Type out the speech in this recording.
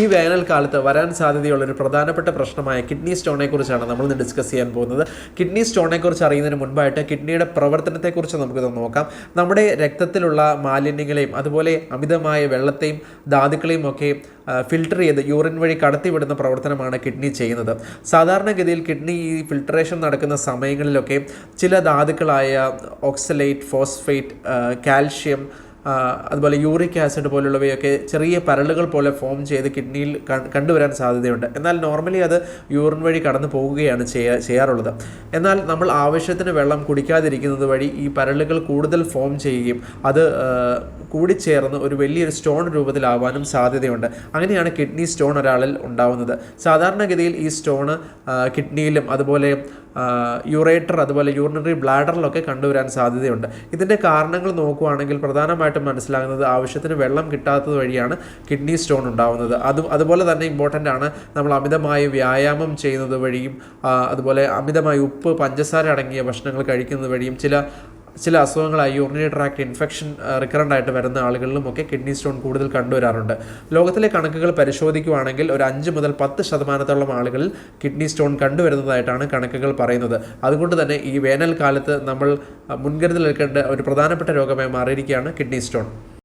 ഈ വേനൽക്കാലത്ത് വരാൻ സാധ്യതയുള്ള ഒരു പ്രധാനപ്പെട്ട പ്രശ്നമായ കിഡ്നി സ്റ്റോണെ കുറിച്ചാണ് നമ്മൾ ഇന്ന് ഡിസ്കസ് ചെയ്യാൻ പോകുന്നത്. കിഡ്നി സ്റ്റോണെ കുറിച്ച് അറിയുന്നതിന് മുൻപായിട്ട് കിഡ്നിയുടെ പ്രവർത്തനത്തെക്കുറിച്ച് നമുക്കിത് നോക്കാം. നമ്മുടെ രക്തത്തിലുള്ള മാലിന്യങ്ങളെയും അതുപോലെ അമിതമായ വെള്ളത്തെയും ധാതുക്കളെയും ഒക്കെ ഫിൽട്ടർ ചെയ്ത് യൂറിൻ വഴി കടത്തിവിടുന്ന പ്രവർത്തനമാണ് കിഡ്നി ചെയ്യുന്നത്. സാധാരണഗതിയിൽ കിഡ്നി ഈ ഫിൽട്ടറേഷൻ നടക്കുന്ന സമയങ്ങളിലൊക്കെ ചില ധാതുക്കളായ ഓക്സലേറ്റ് ഫോസ്ഫേറ്റ് കാൽഷ്യം അതുപോലെ യൂറിക് ആസിഡ് പോലുള്ളവയൊക്കെ ചെറിയ പരലുകൾ പോലെ ഫോം ചെയ്ത് കിഡ്നിയിൽ കണ്ടുവരാൻ സാധ്യതയുണ്ട്. എന്നാൽ നോർമലി അത് യൂറിൻ വഴി കടന്നു പോവുകയാണ് ചെയ്യാ ചെയ്യാറുള്ളത്. എന്നാൽ നമ്മൾ ആവശ്യത്തിന് വെള്ളം കുടിക്കാതിരിക്കുന്നത് വഴി ഈ പരലുകൾ കൂടുതൽ ഫോം ചെയ്യുകയും അത് കൂടിച്ചേർന്ന് ഒരു വലിയൊരു സ്റ്റോൺ രൂപത്തിലാവാനും സാധ്യതയുണ്ട്. അങ്ങനെയാണ് കിഡ്നി സ്റ്റോൺ ഒരാളിൽ ഉണ്ടാവുന്നത്. സാധാരണഗതിയിൽ ഈ സ്റ്റോണ് കിഡ്നിയിലും അതുപോലെ യുറേറ്റർ അതുപോലെ യൂറിനറി ബ്ലാഡറിലൊക്കെ കണ്ടുവരാൻ സാധ്യതയുണ്ട്. ഇതിന്റെ കാരണങ്ങൾ നോക്കുകയാണെങ്കിൽ പ്രധാനമായിട്ടും മനസ്സിലാകുന്നത് ആവശ്യത്തിന് വെള്ളം കിട്ടാത്തത് വഴിയാണ് കിഡ്നി സ്റ്റോൺ ഉണ്ടാവുന്നത്. അത് അതുപോലെ തന്നെ ഇമ്പോർട്ടന്റ് ആണ് നമ്മൾ അമിതമായി വ്യായാമം ചെയ്യുന്നത് വഴിയും അതുപോലെ അമിതമായി ഉപ്പ് പഞ്ചസാര അടങ്ങിയ ഭക്ഷണങ്ങൾ കഴിക്കുന്നത് വഴിയും ചില ചില അസുഖങ്ങളായി യൂറിനറി ട്രാക്ട് ഇൻഫെക്ഷൻ റിക്കറന്റ് ആയിട്ട് വരുന്ന ആളുകളിലും ഒക്കെ കിഡ്നി സ്റ്റോൺ കൂടുതൽ കണ്ടുവരാറുണ്ട്. ലോകത്തിലെ കണക്കുകൾ പരിശോധിക്കുകയാണെങ്കിൽ ഒരു അഞ്ച് മുതൽ പത്ത് ശതമാനത്തോളം ആളുകളിൽ കിഡ്നി സ്റ്റോൺ കണ്ടുവരുന്നതായിട്ടാണ് കണക്കുകൾ പറയുന്നത്. അതുകൊണ്ട് തന്നെ ഈ വേനൽക്കാലത്ത് നമ്മൾ മുൻകരുതൽ എടുക്കേണ്ട ഒരു പ്രധാനപ്പെട്ട രോഗമായി മാറിയിരിക്കുകയാണ് കിഡ്നി സ്റ്റോൺ